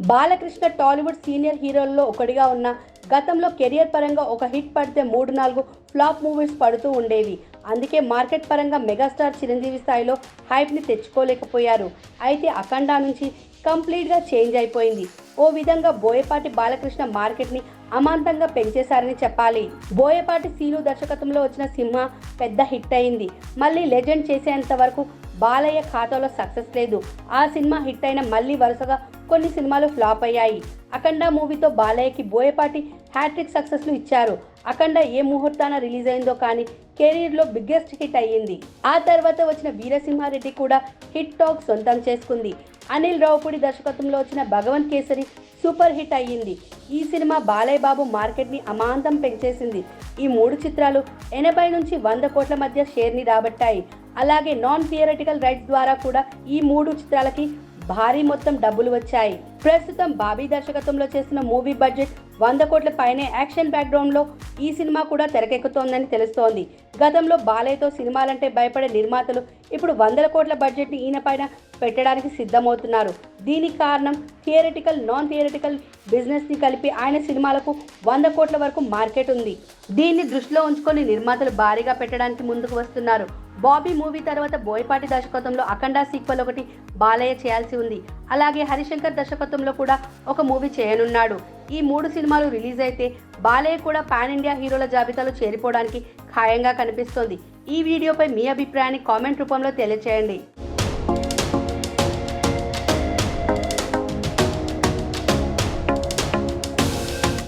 Balakrishna Tollywood senior హీరోల్లో ఒకటిగా ఉన్న గతంలో కెరియర్ పరంగా ఒక హిట్ పడితే మూడు నాలుగు ఫ్లాప్ మూవీస్ పడుతూ ఉండేవి. అందుకే మార్కెట్ పరంగా మెగాస్టార్ చిరంజీవి స్థాయిలో హైప్ని తెచ్చుకోలేకపోయారు. అయితే అఖండ నుంచి కంప్లీట్గా చేంజ్ అయిపోయింది. ఓ విధంగా బోయపాటి బాలకృష్ణ మార్కెట్ని అమాంతంగా పెంచేశారని చెప్పాలి. బోయపాటి సీను దర్శకత్వంలో వచ్చిన సింహ పెద్ద హిట్ అయింది. మళ్ళీ లెజెండ్ చేసేంత వరకు బాలయ్య ఖాతాలో సక్సెస్ లేదు. ఆ సినిమా హిట్ అయిన మళ్ళీ వరుసగా కొన్ని సినిమాలు ఫ్లాప్ అయ్యాయి. అఖండ మూవీతో బాలయ్యకి బోయపాటి హ్యాట్రిక్ సక్సెస్లు ఇచ్చారు. అఖండ ఏ ముహూర్తాన రిలీజ్ అయిందో కానీ కెరీర్లో బిగ్గెస్ట్ హిట్ అయ్యింది. ఆ తర్వాత వచ్చిన వీరసింహారెడ్డి కూడా హిట్ టాక్ సొంతం చేసుకుంది. అనిల్ రావుపూడి దర్శకత్వంలో వచ్చిన భగవంత్ కేసరి సూపర్ హిట్ అయ్యింది. ఈ సినిమా బాలయ్య బాబు మార్కెట్ని అమాంతం పెంచేసింది. ఈ మూడు చిత్రాలు ఎనభై నుంచి వంద కోట్ల మధ్య షేర్ని రాబట్టాయి. అలాగే నాన్ థియరటికల్ రైట్స్ ద్వారా కూడా ఈ మూడు చిత్రాలకి భారీ మొత్తం డబ్బులు వచ్చాయి. ప్రస్తుతం బాబీ దర్శకత్వంలో చేస్తున్న మూవీ బడ్జెట్ వంద కోట్ల పైనే యాక్షన్ బ్యాక్గ్రౌండ్లో ఈ సినిమా కూడా తెరకెక్కుతోందని తెలుస్తోంది. గతంలో బాలయ్యతో సినిమాలంటే భయపడే నిర్మాతలు ఇప్పుడు వందల కోట్ల బడ్జెట్ని ఈయన పైన పెట్టడానికి సిద్ధమవుతున్నారు. దీనికి కారణం థియరటికల్ నాన్ థియరటికల్ బిజినెస్ని కలిపి ఆయన సినిమాలకు వంద కోట్ల వరకు మార్కెట్ ఉంది. దీన్ని దృష్టిలో ఉంచుకొని నిర్మాతలు భారీగా పెట్టడానికి ముందుకు వస్తున్నారు. బాబీ మూవీ తర్వాత బోయపాటి దర్శకత్వంలో అఖండ సీక్వెల్ ఒకటి బాలయ్య చేయాల్సి ఉంది. అలాగే హరిశంకర్ దర్శకత్వంలో కూడా ఒక మూవీ చేయనున్నాడు. ఈ మూడు సినిమాలు రిలీజ్ అయితే బాలయ్య కూడా పాన్ ఇండియా హీరోల జాబితాలో చేరిపోవడానికి ఖాయంగా కనిపిస్తోంది. ఈ వీడియోపై మీ అభిప్రాయాన్ని కామెంట్ రూపంలో తెలియచేయండి.